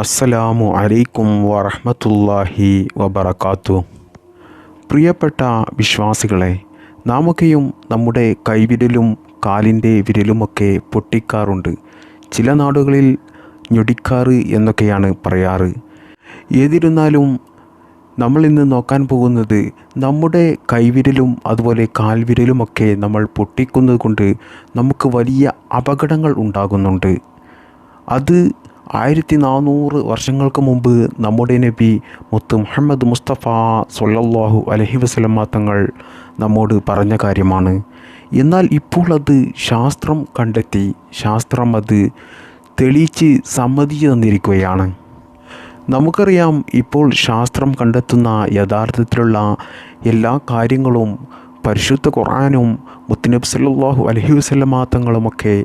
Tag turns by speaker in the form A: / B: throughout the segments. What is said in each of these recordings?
A: അസ്സലാമു അലൈക്കും വറഹ്മത്തുള്ളാഹി വബർക്കാത്തു പ്രിയപ്പെട്ട വിശ്വാസികളെ നാമൊക്കെയും നമ്മുടെ കൈവിരലും കാലിന്റെ വിരലുമൊക്കെ പൊട്ടിക്കാറുണ്ട്. ചില നാടുകളിൽ ഞൊടിക്കാറ് എന്നൊക്കെയാണ് പറയാറ്. ഏതിരുന്നാലും നമ്മൾ ഇന്ന് നോക്കാൻ പോകുന്നത് നമ്മുടെ കൈവിരലും അതുപോലെ കാൽവിരലുമൊക്കെ നമ്മൾ പൊട്ടിക്കുന്നത് കൊണ്ട് നമുക്ക് വലിയ അപകടങ്ങൾ ഉണ്ടാകുന്നുണ്ട്. അത് ആയിരത്തി നാനൂറ് വർഷങ്ങൾക്ക് മുമ്പ് നമ്മുടെ നബി മുത്ത് മുഹമ്മദ് മുസ്തഫ സൊല്ലാഹു അലഹി വസ്ലമ തങ്ങൾ നമ്മോട് പറഞ്ഞ കാര്യമാണ്. എന്നാൽ ഇപ്പോൾ അത് ശാസ്ത്രം കണ്ടെത്തി ശാസ്ത്രം അത് തെളിയിച്ച് സമ്മതിച്ചു തന്നിരിക്കുകയാണ്. നമുക്കറിയാം ഇപ്പോൾ ശാസ്ത്രം കണ്ടെത്തുന്ന യഥാർത്ഥത്തിലുള്ള എല്ലാ കാര്യങ്ങളും പരിശുദ്ധ ഖുർആാനും മുത്തുനബ് സല്ലാഹു അലഹി വസല്ലമ തങ്ങളുമൊക്കെ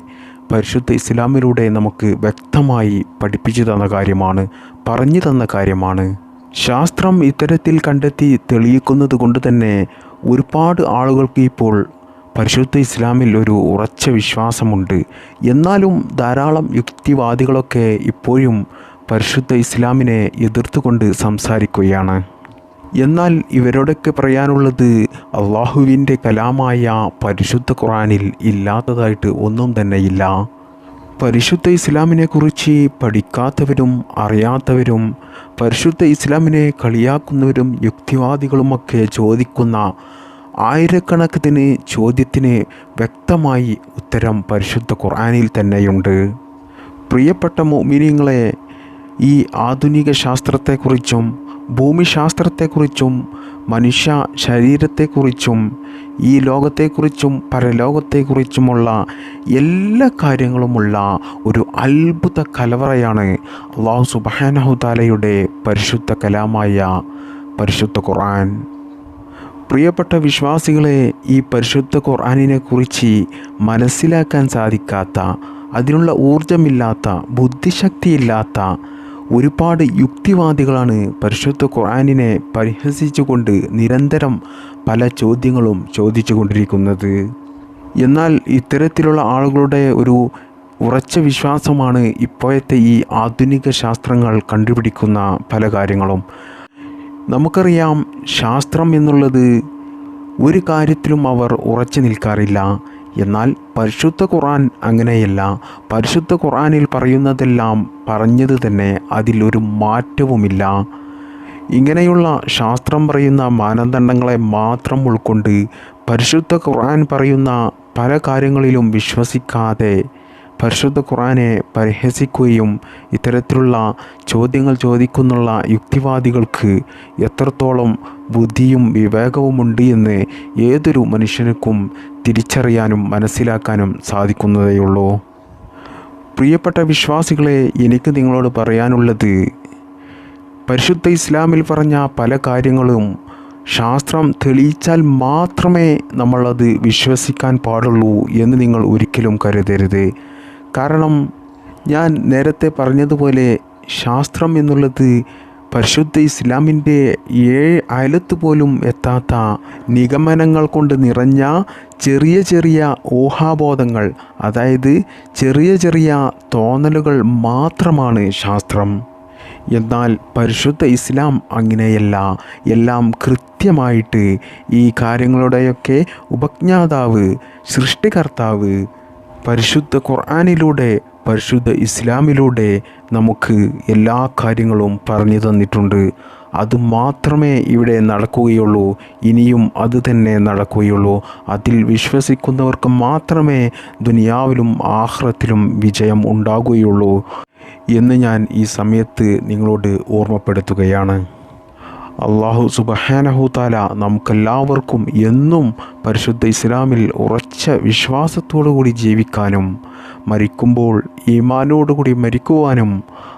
A: പരിശുദ്ധ ഇസ്ലാമിലൂടെ നമുക്ക് വ്യക്തമായി പഠിപ്പിച്ചു തന്ന കാര്യമാണ് പറഞ്ഞു തന്ന കാര്യമാണ്. ശാസ്ത്രം ഇത്തരത്തിൽ കണ്ടെത്തി തെളിയിക്കുന്നത് കൊണ്ട് തന്നെ ഒരുപാട് ആളുകൾക്ക് ഇപ്പോൾ പരിശുദ്ധ ഇസ്ലാമിൽ ഒരു ഉറച്ച വിശ്വാസമുണ്ട്. എന്നാലും ധാരാളം യുക്തിവാദികളൊക്കെ ഇപ്പോഴും പരിശുദ്ധ ഇസ്ലാമിനെ എതിർത്തുകൊണ്ട് സംസാരിക്കുകയാണ്. എന്നാൽ ഇവരോടൊക്കെ പറയാനുള്ളത് അള്ളാഹുവിന്റെ കലാമായ പരിശുദ്ധ ഖുറാനിൽ ഇല്ലാത്തതായിട്ട് ഒന്നും തന്നെയില്ല. പരിശുദ്ധ ഇസ്ലാമിനെക്കുറിച്ച് പഠിക്കാത്തവരും അറിയാത്തവരും പരിശുദ്ധ ഇസ്ലാമിനെ കളിയാക്കുന്നവരും യുക്തിവാദികളുമൊക്കെ ചോദിക്കുന്ന ആയിരക്കണക്കിന് ചോദ്യത്തിന് വ്യക്തമായി ഉത്തരം പരിശുദ്ധ ഖുർആനിൽ തന്നെയുണ്ട്. പ്രിയപ്പെട്ട മോമിനിയങ്ങളെ ഈ ആധുനിക ശാസ്ത്രത്തെക്കുറിച്ചും ഭൂമിശാസ്ത്രത്തെക്കുറിച്ചും മനുഷ്യ ശരീരത്തെക്കുറിച്ചും ഈ ലോകത്തെക്കുറിച്ചും പരലോകത്തെക്കുറിച്ചുമുള്ള എല്ലാ കാര്യങ്ങളുമുള്ള ഒരു അത്ഭുത കലവറയാണ് അള്ളാഹു സുബാനഹുദാലയുടെ പരിശുദ്ധ കലാമായ പരിശുദ്ധ ഖുർആൻ. പ്രിയപ്പെട്ട വിശ്വാസികളെ ഈ പരിശുദ്ധ ഖുർആാനിനെക്കുറിച്ച് മനസ്സിലാക്കാൻ സാധിക്കാത്ത അതിനുള്ള ഊർജമില്ലാത്ത ബുദ്ധിശക്തിയില്ലാത്ത ഒരുപാട് യുക്തിവാദികളാണ് പരിശുദ്ധ ഖുർആാനിനെ പരിഹസിച്ചുകൊണ്ട് നിരന്തരം പല ചോദ്യങ്ങളും ചോദിച്ചു കൊണ്ടിരിക്കുന്നത് എന്നാൽ ഇത്തരത്തിലുള്ള ആളുകളുടെ ഒരു ഉറച്ച വിശ്വാസമാണ് ഇപ്പോഴത്തെ ഈ ആധുനിക ശാസ്ത്രങ്ങൾ കണ്ടുപിടിക്കുന്ന പല കാര്യങ്ങളും. നമുക്കറിയാം ശാസ്ത്രം എന്നുള്ളത് ഒരു കാര്യത്തിലും അവർ ഉറച്ചു നിൽക്കാറില്ല. എന്നാൽ പരിശുദ്ധ ഖുർആൻ അങ്ങനെയല്ല. പരിശുദ്ധ ഖുർആനിൽ പറയുന്നതെല്ലാം പറഞ്ഞത് തന്നെ അതിലൊരു മാറ്റവുമില്ല. ഇങ്ങനെയുള്ള ശാസ്ത്രം പറയുന്ന മാനദണ്ഡങ്ങളെ മാത്രം ഉൾക്കൊണ്ട് പരിശുദ്ധ ഖുർആൻ പറയുന്ന പല കാര്യങ്ങളിലും വിശ്വസിക്കാതെ പരിശുദ്ധ ഖുറാനെ പരിഹസിക്കുകയും ഇത്തരത്തിലുള്ള ചോദ്യങ്ങൾ ചോദിക്കുന്നുള്ള യുക്തിവാദികൾക്ക് എത്രത്തോളം ബുദ്ധിയും വിവേകവുമുണ്ട് എന്ന് ഏതൊരു മനുഷ്യനുക്കും തിരിച്ചറിയാനും മനസ്സിലാക്കാനും സാധിക്കുന്നതേയുള്ളൂ. പ്രിയപ്പെട്ട വിശ്വാസികളെ എനിക്ക് നിങ്ങളോട് പറയാനുള്ളത് പരിശുദ്ധ ഇസ്ലാമിൽ പറഞ്ഞ പല കാര്യങ്ങളും ശാസ്ത്രം തെളിയിച്ചാൽ മാത്രമേ നമ്മളത് വിശ്വസിക്കാൻ പാടുള്ളൂ എന്ന് നിങ്ങൾ ഒരിക്കലും കരുതരുത്. കാരണം ഞാൻ നേരത്തെ പറഞ്ഞതുപോലെ ശാസ്ത്രം എന്നുള്ളത് പരിശുദ്ധ ഇസ്ലാമിന്റെ ഏഴ് അയലത്ത് പോലും എത്താത്ത നിഗമനങ്ങൾ കൊണ്ട് നിറഞ്ഞ ചെറിയ ചെറിയ ഊഹാബോധങ്ങൾ അതായത് ചെറിയ ചെറിയ തോന്നലുകൾ മാത്രമാണ് ശാസ്ത്രം. എന്നാൽ പരിശുദ്ധ ഇസ്ലാം അങ്ങനെയല്ല. എല്ലാം കൃത്യമായിട്ട് ഈ കാര്യങ്ങളുടെയൊക്കെ ഉപജ്ഞാതാവ് സൃഷ്ടികർത്താവ് പരിശുദ്ധ ഖുർആാനിലൂടെ പരിശുദ്ധ ഇസ്ലാമിലൂടെ നമുക്ക് എല്ലാ കാര്യങ്ങളും പറഞ്ഞു തന്നിട്ടുണ്ട്. അത് മാത്രമേ ഇവിടെ നടക്കുകയുള്ളൂ. ഇനിയും അത് തന്നെ നടക്കുകയുള്ളൂ. അതിൽ വിശ്വസിക്കുന്നവർക്ക് മാത്രമേ ദുനിയാവിലും ആഹ്റത്തിലും വിജയം ഉണ്ടാകുകയുള്ളൂ എന്ന് ഞാൻ ഈ സമയത്ത് നിങ്ങളോട് ഓർമ്മപ്പെടുത്തുകയാണ്. അള്ളാഹു സുബഹാനഹു താല നമുക്കെല്ലാവർക്കും എന്നും പരിശുദ്ധ ഇസ്ലാമിൽ ഉറച്ച വിശ്വാസത്തോടു കൂടി ജീവിക്കാനും മരിക്കുമ്പോൾ ഈമാനോടുകൂടി മരിക്കുവാനും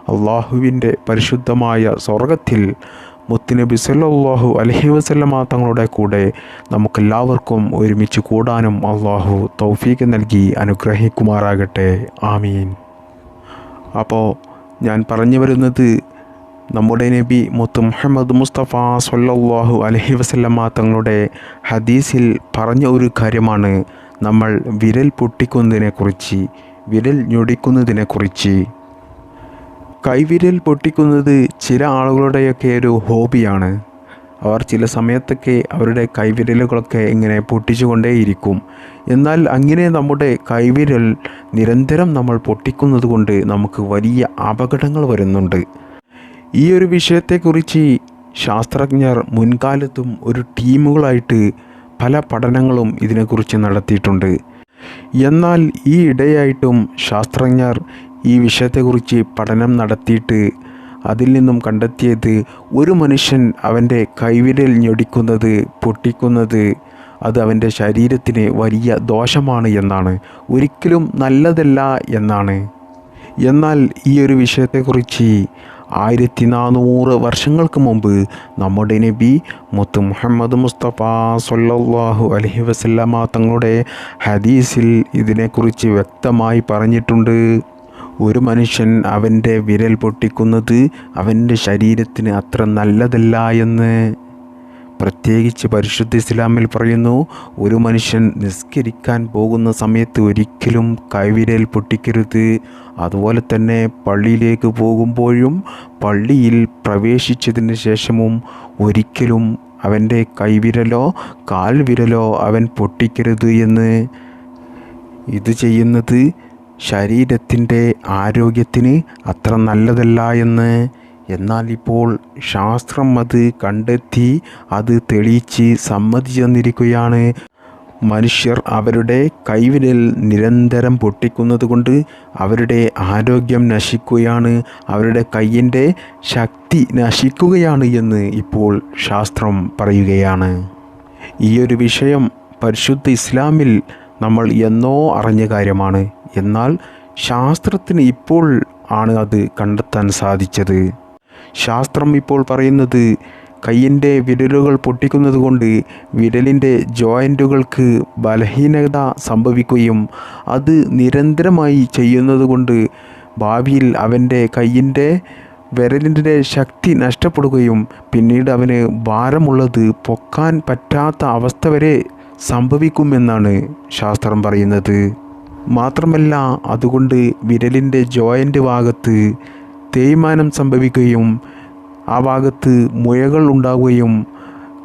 A: അള്ളാഹുവിന്റെ പരിശുദ്ധമായ സ്വർഗത്തിൽ മുത്തുനബി സല്ലാഹു അലഹി വസല്ലമ തങ്ങളുടെ കൂടെ നമുക്കെല്ലാവർക്കും ഒരുമിച്ച് കൂടാനും അള്ളാഹു തൗഫീഖ് നൽകി അനുഗ്രഹിക്കുമാറാകട്ടെ. ആമീൻ. അപ്പോൾ ഞാൻ പറഞ്ഞു വരുന്നത് നമ്മുടെ നബി മുത്ത് മുഹമ്മദ് മുസ്തഫ സൊല്ലാഹു അലഹി വസല്ലമ തങ്ങളുടെ ഹദീസിൽ പറഞ്ഞ ഒരു കാര്യമാണ്. നമ്മൾ വിരൽ പൊട്ടിക്കുന്നതിനെക്കുറിച്ച് വിരൽ ഞൊടിക്കുന്നതിനെക്കുറിച്ച്. കൈവിരൽ പൊട്ടിക്കുന്നത് ചില ആളുകളുടെയൊക്കെ ഒരു ഹോബിയാണ്. അവർ ചില സമയത്തൊക്കെ അവരുടെ കൈവിരലുകളൊക്കെ ഇങ്ങനെ പൊട്ടിച്ചുകൊണ്ടേയിരിക്കും. എന്നാൽ അങ്ങനെ നമ്മുടെ കൈവിരൽ നിരന്തരം നമ്മൾ പൊട്ടിക്കുന്നത് കൊണ്ട് നമുക്ക് വലിയ അപകടങ്ങൾ വരുന്നുണ്ട്. ഈ ഒരു വിഷയത്തെക്കുറിച്ച് ശാസ്ത്രജ്ഞർ മുൻകാലത്തും ഒരു ടീമുകളായിട്ട് പല പഠനങ്ങളും ഇതിനെക്കുറിച്ച് നടത്തിയിട്ടുണ്ട്. എന്നാൽ ഈ ഇടയായിട്ടും ശാസ്ത്രജ്ഞർ ഈ വിഷയത്തെക്കുറിച്ച് പഠനം നടത്തിയിട്ട് അതിൽ നിന്നും കണ്ടെത്തിയത് ഒരു മനുഷ്യൻ അവന്റെ കൈവിരൽ ഞൊടിക്കുന്നത് പൊട്ടിക്കുന്നത് അത് അവന്റെ ശരീരത്തിന് വലിയ ദോഷമാണ് എന്നാണ്. ഒരിക്കലും നല്ലതല്ല എന്നാണ്. എന്നാൽ ഈ ഒരു വിഷയത്തെക്കുറിച്ച് ആയിരത്തി നാനൂറ് വർഷങ്ങൾക്ക് മുമ്പ് നമ്മുടെ നബി മുത്ത് മുഹമ്മദ് മുസ്തഫ സൊല്ലാഹു അലഹി വസല്ലമ തങ്ങളുടെ ഹദീസിൽ ഇതിനെക്കുറിച്ച് വ്യക്തമായി പറഞ്ഞിട്ടുണ്ട്. ഒരു മനുഷ്യൻ അവന്റെ വിരൽ പൊട്ടിക്കുന്നത് അവന്റെ ശരീരത്തിന് അത്ര നല്ലതല്ല എന്ന്. പ്രത്യേകിച്ച് പരിശുദ്ധ ഇസ്ലാമിൽ പറയുന്നു ഒരു മനുഷ്യൻ നിസ്കരിക്കാൻ പോകുന്ന സമയത്ത് ഒരിക്കലും കൈവിരൽ പൊട്ടിക്കരുത്. അതുപോലെ തന്നെ പള്ളിയിലേക്ക് പോകുമ്പോഴും പള്ളിയിൽ പ്രവേശിച്ചതിന് ശേഷവും ഒരിക്കലും അവന്റെ കൈവിരലോ കാൽവിരലോ അവൻ പൊട്ടിക്കരുത് എന്ന്. ഇത് ചെയ്യുന്നത് ശരീരത്തിന്റെ ആരോഗ്യത്തിന് അത്ര നല്ലതല്ല എന്ന്. എന്നാൽ ഇപ്പോൾ ശാസ്ത്രം അത് കണ്ടെത്തി അത് തെളിയിച്ച് സമ്മതിച്ചു തന്നിരിക്കുകയാണ് മനുഷ്യർ അവരുടെ കൈവിരൽ നിരന്തരം പൊട്ടിക്കുന്നത് കൊണ്ട് അവരുടെ ആരോഗ്യം നശിക്കുകയാണ് അവരുടെ കയ്യിന്റെ ശക്തി നശിക്കുകയാണ് എന്ന് ഇപ്പോൾ ശാസ്ത്രം പറയുകയാണ്. ഈ ഒരു വിഷയം പരിശുദ്ധ ഇസ്ലാമിൽ നമ്മൾ എന്നോ അറിഞ്ഞ കാര്യമാണ്. എന്നാൽ ശാസ്ത്രത്തിന് ഇപ്പോൾ ആണ് അത് കണ്ടെത്താൻ സാധിച്ചത്. ശാസ്ത്രം ഇപ്പോൾ പറയുന്നത് കയ്യിന്റെ വിരലുകൾ പൊട്ടിക്കുന്നത് കൊണ്ട് വിരലിന്റെ ജോയിന്റുകൾക്ക് ബലഹീനത സംഭവിക്കുകയും അത് നിരന്തരമായി ചെയ്യുന്നത് കൊണ്ട് ഭാവിയിൽ അവന്റെ കയ്യിന്റെ വിരലിന്റെ ശക്തി നഷ്ടപ്പെടുകയും പിന്നീട് അവന് ഭാരമുള്ളത് പൊക്കാൻ പറ്റാത്ത അവസ്ഥ വരെ സംഭവിക്കുമെന്നാണ് ശാസ്ത്രം പറയുന്നത്. മാത്രമല്ല അതുകൊണ്ട് വിരലിന്റെ ജോയിന്റ് ഭാഗത്ത് തേയ്മാനം സംഭവിക്കുകയും ആ ഭാഗത്ത് മുഴകൾ ഉണ്ടാവുകയും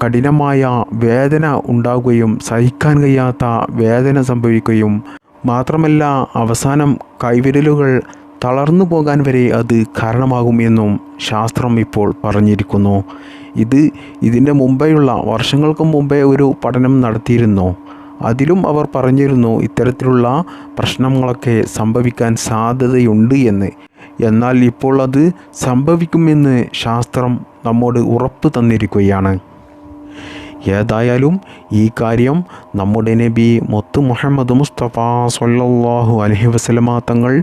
A: കഠിനമായ വേദന ഉണ്ടാവുകയും സഹിക്കാൻ കഴിയാത്ത വേദന സംഭവിക്കുകയും മാത്രമല്ല അവസാനം കൈവിരലുകൾ തളർന്നു പോകാൻ വരെ അത് കാരണമാകും എന്നും ശാസ്ത്രം ഇപ്പോൾ പറഞ്ഞിരിക്കുന്നു. ഇത് ഇതിന്റെ മുമ്പെയുള്ള വർഷങ്ങൾക്ക് മുമ്പേ ഒരു പഠനം നടത്തിയിരുന്നു. അതിലും അവർ പറഞ്ഞിരുന്നു ഇത്തരത്തിലുള്ള പ്രശ്നങ്ങളൊക്കെ സംഭവിക്കാൻ സാധ്യതയുണ്ട് എന്ന്. എന്നാൽ ഇപ്പോൾ അത് സംഭവിക്കുമെന്ന് ശാസ്ത്രം നമ്മോട് ഉറപ്പ് തന്നിരിക്കുകയാണ്. ഏതായാലും ഈ കാര്യം നമ്മുടെ നബി മുത്ത് മുഹമ്മദ് മുസ്തഫ സൊല്ലാഹു അലഹി വസല്ലമ തങ്ങൾ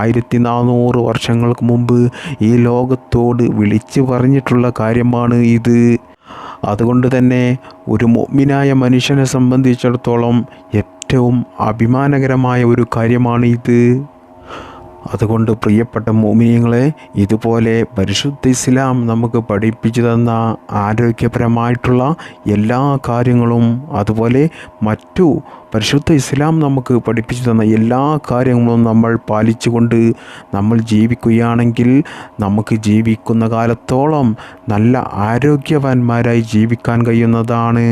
A: ആയിരത്തി നാനൂറ് വർഷങ്ങൾക്ക് മുമ്പ് ഈ ലോകത്തോട് വിളിച്ചു പറഞ്ഞിട്ടുള്ള കാര്യമാണ് ഇത്. അതുകൊണ്ട് തന്നെ ഒരു മുഅ്മിനായ മനുഷ്യനെ സംബന്ധിച്ചിടത്തോളം ഏറ്റവും അഭിമാനകരമായ ഒരു കാര്യമാണ് ഇത്. അതുകൊണ്ട് പ്രിയപ്പെട്ട മോമിനിയങ്ങളെ ഇതുപോലെ പരിശുദ്ധ ഇസ്ലാം നമുക്ക് പഠിപ്പിച്ചു തന്ന ആരോഗ്യപരമായിട്ടുള്ള എല്ലാ കാര്യങ്ങളും അതുപോലെ മറ്റു പരിശുദ്ധ ഇസ്ലാം നമുക്ക് പഠിപ്പിച്ചു തന്ന എല്ലാ കാര്യങ്ങളും നമ്മൾ പാലിച്ചുകൊണ്ട് നമ്മൾ ജീവിക്കുകയാണെങ്കിൽ നമുക്ക് ജീവിക്കുന്ന കാലത്തോളം നല്ല ആരോഗ്യവാന്മാരായി ജീവിക്കാൻ കഴിയുന്നതാണ്.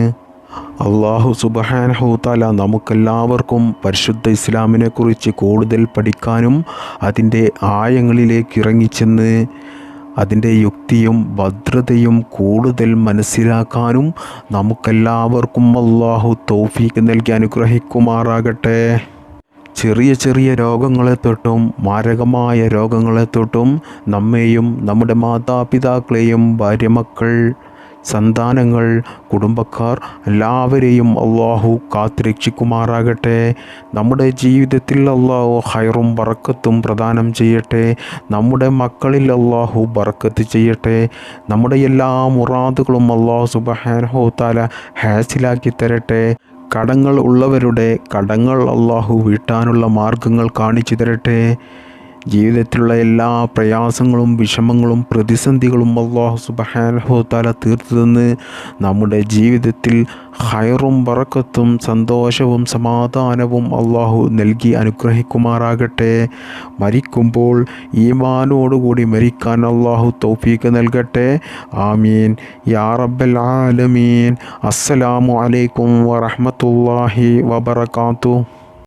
A: അള്ളാഹു സുബഹാനഹുത്താല നമുക്കെല്ലാവർക്കും പരിശുദ്ധ ഇസ്ലാമിനെ കുറിച്ച് കൂടുതൽ പഠിക്കാനും അതിന്റെ ആയങ്ങളിലേക്ക് ഇറങ്ങിച്ചെന്ന് അതിന്റെ യുക്തിയും ഭദ്രതയും കൂടുതൽ മനസ്സിലാക്കാനും നമുക്കെല്ലാവർക്കും അള്ളാഹു തൗഫീക്ക് നൽകി അനുഗ്രഹിക്കുമാറാകട്ടെ. ചെറിയ ചെറിയ രോഗങ്ങളെ തൊട്ടും മാരകമായ രോഗങ്ങളെ തൊട്ടും നമ്മെയും നമ്മുടെ മാതാപിതാക്കളെയും ഭാര്യമക്കൾ സന്താനങ്ങൾ കുടുംബക്കാർ എല്ലാവരെയും അള്ളാഹു കാത്തുരക്ഷിക്കുമാറാകട്ടെ. നമ്മുടെ ജീവിതത്തിൽ അള്ളാഹു ഹൈറും ബറക്കത്തും പ്രദാനം ചെയ്യട്ടെ. നമ്മുടെ മക്കളിൽ അള്ളാഹു ബറക്കത്ത് ചെയ്യട്ടെ. നമ്മുടെ എല്ലാ മുറാദുകളും അള്ളാഹു സുബഹാനഹോ താല ഹാസിലാക്കി തരട്ടെ. കടങ്ങൾ ഉള്ളവരുടെ കടങ്ങൾ അള്ളാഹു വീട്ടാനുള്ള മാർഗങ്ങൾ കാണിച്ചു തരട്ടെ. ജീവിതത്തിലുള്ള എല്ലാ പ്രയാസങ്ങളും വിഷമങ്ങളും പ്രതിസന്ധികളും അള്ളാഹു സുബഹാനഹു താല തീർത്തു തന്ന് നമ്മുടെ ജീവിതത്തിൽ ഹയറും വറക്കത്തും സന്തോഷവും സമാധാനവും അള്ളാഹു നൽകി അനുഗ്രഹിക്കുമാറാകട്ടെ. മരിക്കുമ്പോൾ ഈമാനോടുകൂടി മരിക്കാൻ അള്ളാഹു തൗഫീക്ക് നൽകട്ടെ. ആമീൻ. യാ റബ്ബൽ ആലമീൻ. അസ്സലാമു അലൈക്കും വറഹ്മത്തുള്ളാഹി വബറകാതുഹു.